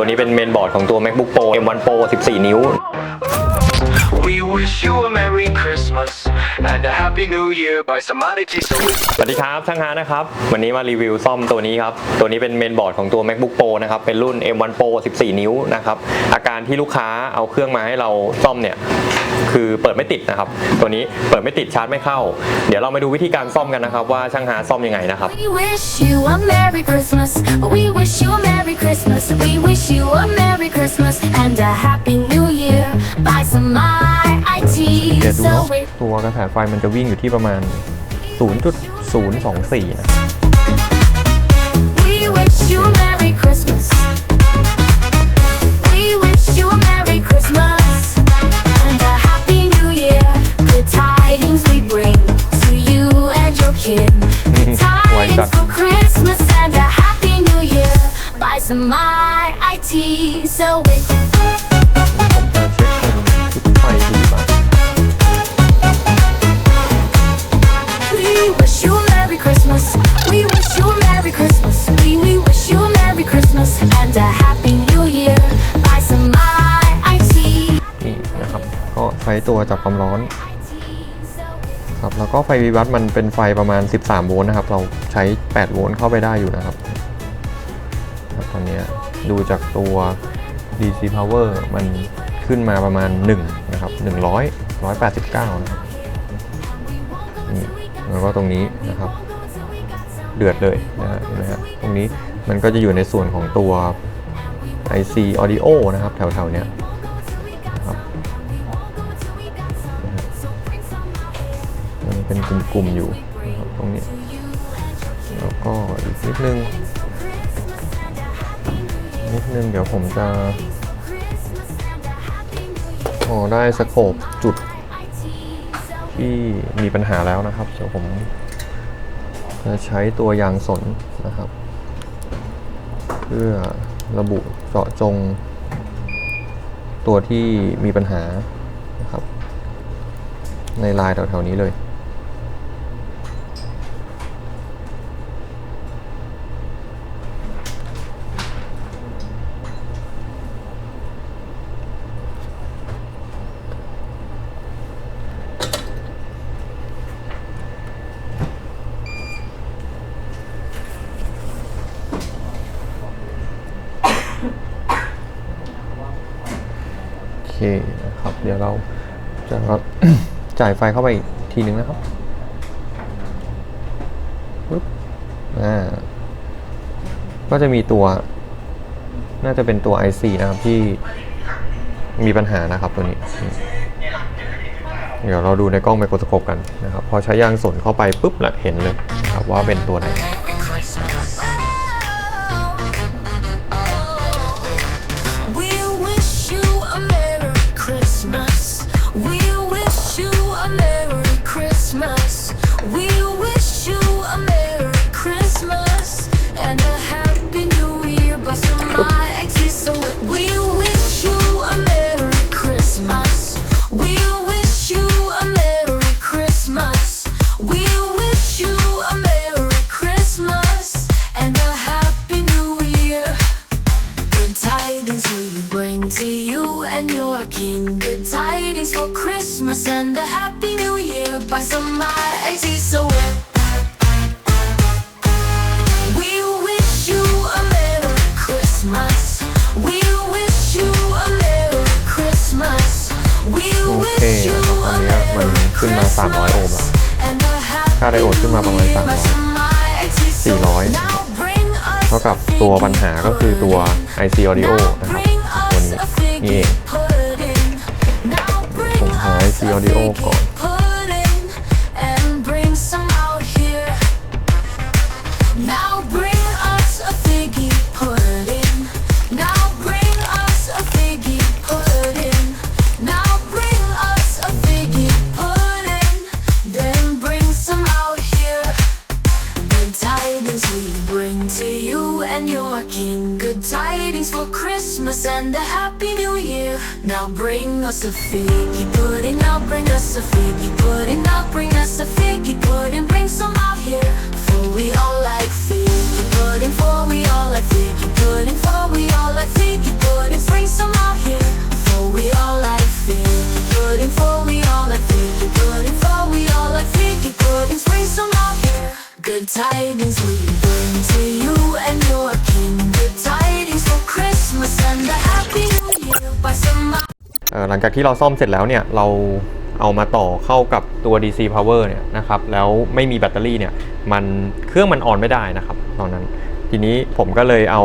ตัวนี้เป็นเมนบอร์ดของตัว macbook pro m1 pro 14 นิ้ว We wish you a Merry Christmas and a Happy New Year by Samadhi So สวัสดีครับช่างฮานะครับ วันนี้มารีวิวซ่อมตัวนี้ครับ ตัวนี้เป็นเมนบอร์ดของตัว macbook pro นะครับ เป็นรุ่น m1 pro 14 นิ้วนะครับ อาการที่ลูกค้าเอาเครื่องมาให้เราซ่อมเนี่ย คือเปิดไม่ติดนะครับ ตัวนี้เปิดไม่ติดชาร์จไม่เข้า เดี๋ยวเรามาดูวิธีการซ่อมกันนะครับ ว่าช่างฮาซ่อมยังไงนะครับ We wish you a Merry Christmas. Happy New Year. Buy some my IT. เดี๋ยวดู So เนาะ we ตัวกระแสไฟมันจะวิ่งอยู่ที่ประมาณ 0.024 นะ we wish you a Merry Christmas. We wish you a Merry Christmas and a Happy New Year. Good tidings we bring to you and your kin. Good Why tidings that? for Christmas and a Happy New Year. Buy some my IT. So we ตัวจับความร้อนครับแล้วก็ไฟวิวัตมันเป็นไฟประมาณ 13 โวลต์นะครับ เราใช้ 8 โวลต์เข้าไปได้อยู่นะครับตอนนี้ดูจากตัว DC power มันขึ้นมาประมาณ 1 นะครับ 100 189 นะครับแล้วก็ตรงนี้นะครับ เดือดเลยนะฮะเห็นไหมฮะตรงนี้มันก็จะอยู่ในส่วนของตัว IC audio นะครับ แถวๆเนี้ย เป็นกลุ่มๆอยู่นะครับตรงนี้ แล้วก็อีกนิดนึง นิดนึงเดี๋ยวผมจะพอได้สโคปจุดที่มีปัญหาแล้วนะครับ เดี๋ยวผมจะใช้ตัวยางสนนะครับ เพื่อระบุเจาะจง ตัวที่มีปัญหานะครับ ในลายแถวๆนี้เลย เคนะครับ เดี๋ยวเราจะจ่ายไฟเข้าไปอีกทีนึงนะครับปึ๊บอ่าก็จะมีตัว น่าจะเป็นตัว IC นะครับที่มีปัญหานะครับตัวนี้ เดี๋ยวเราดูในกล้องไมโครสโคปกันนะครับ พอใช้ยางสนเข้าไปปุ๊บละเห็นเลยครับว่าเป็นตัวไหน and your king. Good tidings for Christmas and a happy new year. By some mighty so we wish you a Merry Christmas. We wish you a Merry Christmas. We โอเค wish you นะครับตอน a นี้มัน Merry ขึ้นมา 300 โอห์ม Christmas แล้ว and a happy ค่าไดโอดขึ้นมาประมาณ new year. By 300 some mighty so 400 now bring us เท่ากับตัวปัญหาก็คือตัว IC audio นะครับ ตัวนี้นี่เองผมหา IC audio ก่อน our Good tidings for Christmas and a happy new year. Now bring us a figgy pudding, now bring us a figgy pudding, now bring us a figgy pudding, bring some out here. For we all like figgy pudding, for we all like figgy pudding, for we all like figgy pudding, bring some out here. For we all like figgy pudding, for we all like figgy pudding, for we all like figgy pudding, bring some out here. Good tidings we bring to you. หลังจากที่เราซ่อมเสร็จแล้วเนี่ยเราเอามาต่อเข้ากับตัว DC power เนี่ยนะครับแล้วไม่มีแบตเตอรี่เนี่ยมันเครื่องมันออนไม่ได้นะครับตอนนั้น ทีนี้ผมก็เลยเอา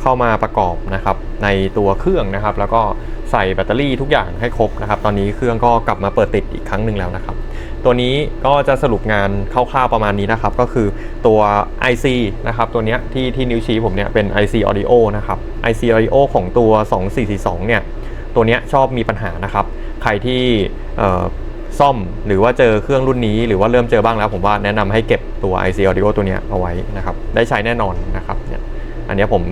เข้ามาประกอบนะครับในตัวเครื่องนะครับ แล้วก็ใส่แบตเตอรี่ทุกอย่างให้ครบนะครับ ตอนนี้เครื่องก็กลับมาเปิดติดอีกครั้งหนึ่งแล้วนะครับ ตัวนี้ก็จะสรุปงานคร่าวๆประมาณนี้นะครับ ก็คือตัว IC นะครับ ตัวเนี้ยที่ที่นิ้วชี้ผมเนี่ยเป็น IC Audio นะครับ IC Audio ของตัว 2442 เนี่ย ตัวเนี้ยชอบมีปัญหานะครับ ใครที่ซ่อมหรือว่าเจอเครื่องรุ่นนี้ หรือว่าเริ่มเจอบ้างแล้ว ผมว่าแนะนำให้เก็บตัว IC Audio ตัวเนี้ยเอาไว้นะครับ ได้ใช้แน่นอนนะครับเนี่ยอันนี้ผม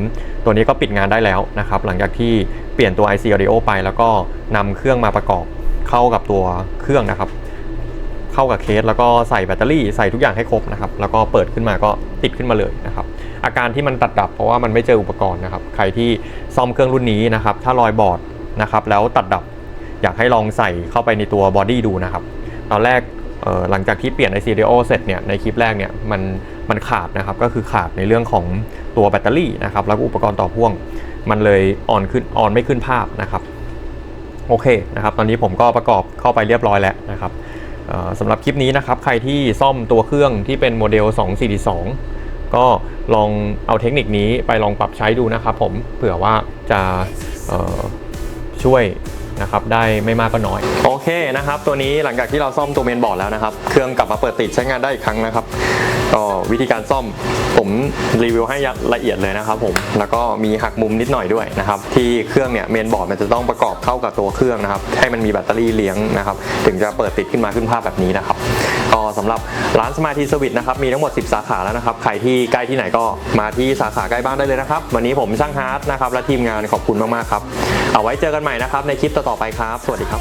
ตัวนี้ก็ปิดงานได้แล้วนะครับ หลังจากที่เปลี่ยนตัว IC Audio ไป แล้วก็นำเครื่องมาประกอบเข้ากับตัวเครื่องนะครับ เข้ากับเคสแล้วก็ใส่แบตเตอรี่ใส่ทุกอย่างให้ครบนะครับ แล้วก็เปิดขึ้นมาก็ติดขึ้นมาเลยนะครับ อาการที่มันตัดดับเพราะว่ามันไม่เจออุปกรณ์นะครับ ใครที่ซ่อมเครื่องรุ่นนี้นะครับ ถ้ารอยบอร์ด นะครับแล้วตัดดับอยากให้ลองใส่เข้าไปในตัวบอดี้ดูนะครับตอนแรกหลังจากที่เปลี่ยนไอซีเดโอเสร็จเนี่ยในคลิปแรกเนี่ยมันมันขาดนะครับก็คือขาดในเรื่องของตัวแบตเตอรี่นะครับแล้วก็อุปกรณ์ต่อพ่วง มันเลยออนขึ้นออนไม่ขึ้นภาพนะครับโอเคนะครับตอนนี้ผมก็ประกอบเข้าไปเรียบร้อยแล้วนะครับสำหรับคลิปนี้นะครับใครที่ซ่อมตัวเครื่องที่เป็นโมเดล 242 ก็ลองเอาเทคนิคนี้ไปลองปรับใช้ดูนะครับผมเผื่อว่าจะ ช่วยนะครับได้ไม่มากก็น้อย โอเคนะครับ ตัวนี้หลังจากที่เราซ่อมตัวเมนบอร์ดแล้วนะครับ เครื่องกลับมาเปิดติดใช้งานได้อีกครั้งนะครับ ก็วิธีการซ่อมผมรีวิวให้ละเอียดเลยนะครับผมแล้วก็มีหักมุมนิดหน่อยด้วยนะครับที่เครื่องเนี่ยเมนบอร์ดมันจะต้องประกอบเข้ากับตัวเครื่องนะครับให้มันมีแบตเตอรี่เลี้ยงนะครับถึงจะเปิดติดขึ้นมาขึ้นภาพแบบนี้นะครับก็สำหรับร้านสมาร์ทีสวิตนะครับมีทั้งหมด 10 สาขาแล้วนะครับใครที่ใกล้ที่ไหนก็มาที่สาขาใกล้บ้านได้เลยนะครับ วันนี้ผมช่างฮาร์ดนะครับและทีมงานขอบคุณมากๆครับเอาไว้เจอกันใหม่นะครับในคลิปต่อๆไปครับ สวัสดีครับ